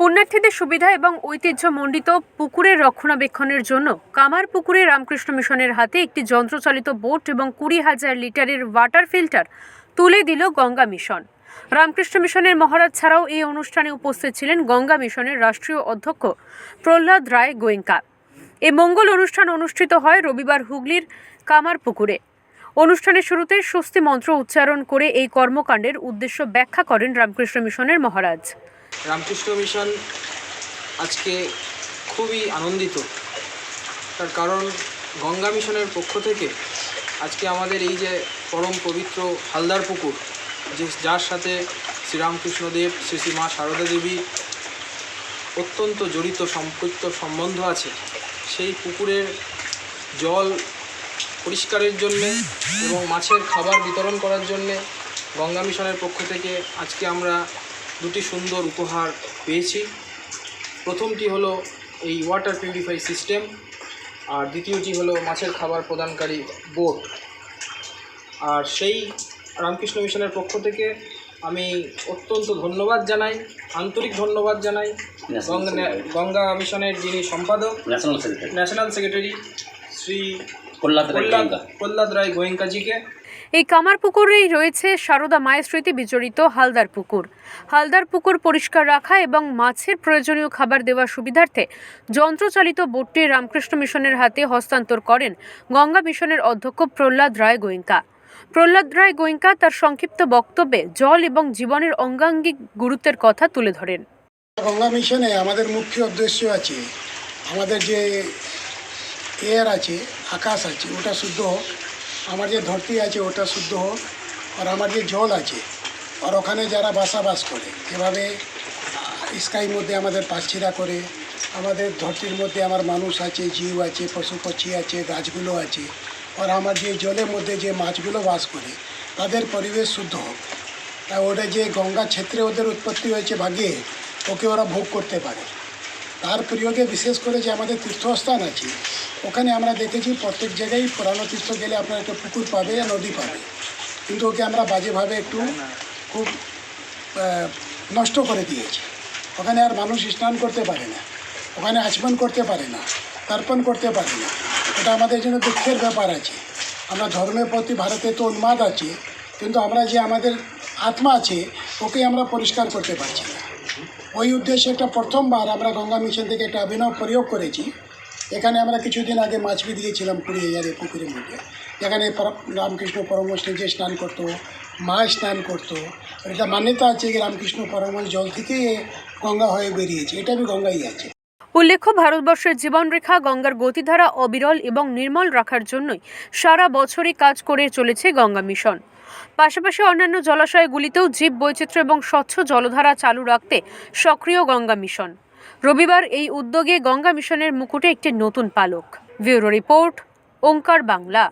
পুণ্যার্থীদের সুবিধা এবং ঐতিহ্যমণ্ডিত পুকুরের রক্ষণাবেক্ষণের জন্য কামার পুকুরে রামকৃষ্ণ মিশনের হাতে একটি যন্ত্রচালিত বোট এবং কুড়ি হাজার লিটারের ওয়াটার ফিল্টার তুলে দিল গঙ্গা মিশন। রামকৃষ্ণ মিশনের মহারাজ ছাড়াও এই অনুষ্ঠানে উপস্থিত ছিলেন গঙ্গা মিশনের রাষ্ট্রীয় অধ্যক্ষ প্রহ্লাদ রায় গোয়েঙ্কা। এই মঙ্গল অনুষ্ঠান অনুষ্ঠিত হয় রবিবার হুগলির কামার পুকুরে। অনুষ্ঠানের শুরুতে স্বস্তি মন্ত্র উচ্চারণ করে এই কর্মকাণ্ডের উদ্দেশ্য ব্যাখ্যা করেন রামকৃষ্ণ মিশনের মহারাজ। রামকৃষ্ণ মিশন আজকে খুবই আনন্দিত। তার কারণ গঙ্গা মিশনের পক্ষ থেকে আজকে আমাদের এই যে পরম পবিত্র হালদার পুকুর, যে যার সাথে শ্রীরামকৃষ্ণদেব শ্রী শ্রী মা সারদা দেবী অত্যন্ত জড়িত সম্পৃক্ত সম্বন্ধ আছে, সেই পুকুরের জল পরিষ্কারের জন্যে এবং মাছের খাবার বিতরণ করার জন্যে গঙ্গা মিশনের পক্ষ থেকে আজকে আমরা দুটি সুন্দর উপহার পেয়েছি। প্রথমটি হলো এই ওয়াটার পিউরিফাই সিস্টেম আর দ্বিতীয়টি হলো মাছের খাবার প্রদানকারী বোট আর সেই রামকৃষ্ণ মিশনের পক্ষ থেকে আমি অত্যন্ত ধন্যবাদ জানাই আন্তরিক ধন্যবাদ জানাই গঙ্গা গঙ্গা মিশনের যিনি সম্পাদক ন্যাশনাল সেক্রেটারি শ্রী প্রহ্লাদ রায় গোয়েঙ্কাজিকে। এই কামার পুকুরেই রয়েছে সারদা মায়ের স্মৃতি বিজড়িত হালদার পুকুর। হালদার পুকুর পরিষ্কার রাখা এবং মাছের প্রয়োজনীয় খাবার দেওয়ার সুবিধার্থে যন্ত্রচালিত বোটটি রামকৃষ্ণ মিশনের হাতে হস্তান্তর করেন গঙ্গা মিশনের অধ্যক্ষ প্রহ্লাদ রায় গোয়েঙ্কা। প্রহ্লাদ রায় গোয়েঙ্কা তার সংক্ষিপ্ত বক্তব্যে জল এবং জীবনের অঙ্গাঙ্গিক গুরুত্বের কথা তুলে ধরেন। গঙ্গা মিশনে আমাদের মুখ্য উদ্দেশ্য আছে আমাদের যে এয়ার আছে, আকাশ আছে, ওটা শুদ্ধ হোক। আমার যে ধরতি আছে, ওটা শুদ্ধ হোক। আর আমার যে জল আছে, আর ওখানে যারা বাসাবাস করে, যেভাবে স্কাই মধ্যে আমাদের পাখিরা করে, আমাদের ধরতির মধ্যে আমার মানুষ আছে, জীব আছে, পশু পক্ষী আছে, গাছগুলো আছে, আর আমার যে জলের মধ্যে যে মাছগুলো বাস করে, তাদের পরিবেশ শুদ্ধ হোক। তা ওটা যে গঙ্গা ক্ষেত্রে ওদের উৎপত্তি হয়েছে ভাগে ওকে ওরা ভোগ করতে পারে। তার প্রয়োগে বিশেষ করে যে আমাদের তীর্থস্থান আছে, ওখানে আমরা দেখেছি প্রত্যেক জায়গায় পুরানো তীর্থ গেলে আপনার একটা পুকুর পাবে নদী পাবে। কিন্তু ওকে আমরা বাজেভাবে একটু খুব নষ্ট করে দিয়েছি। ওখানে আর মানুষ স্নান করতে পারে না, ওখানে আচমন করতে পারে না, তর্পণ করতে পারে না। এটা আমাদের জন্য দুঃখের ব্যাপার আছে। আমরা ধর্মের প্রতি ভারতে তো উন্মাদ আছে, কিন্তু আমরা যে আমাদের আত্মা আছে ওকে আমরা পরিষ্কার করতে পারছি না। ওই উদ্দেশ্যে একটা প্রথমবার আমরা গঙ্গা মিশন থেকে একটা অভিনব প্রয়োগ করেছি। এখানে আমরা কিছুদিন আগে মাছবি দিয়েছিলাম কুড়ি হাজারের পুকুরের মধ্যে। এখানে রামকৃষ্ণ পরমহংস নিজে স্নান করতো, মা স্নান করতো। এটা মান্যতা আছে যে রামকৃষ্ণ পরমহংস জল থেকে গঙ্গা হয়ে বেরিয়েছে। এটা আমি গঙ্গাই আছে। উল্লেখ্য, ভারতবর্ষের জীবনরেখা গঙ্গার গতিধারা অবিরল এবং নির্মল রাখার জন্যই সারা বছরই কাজ করে চলেছে গঙ্গা মিশন। পাশাপাশি অন্যান্য জলাশয়গুলিতেও জীব বৈচিত্র্য এবং স্বচ্ছ জলধারা চালু রাখতে সক্রিয় গঙ্গা মিশন। রবিবার এই উদ্যোগে গঙ্গা মিশনের মুকুটে একটি নতুন পালক। Bureau report, Onkar Bangla.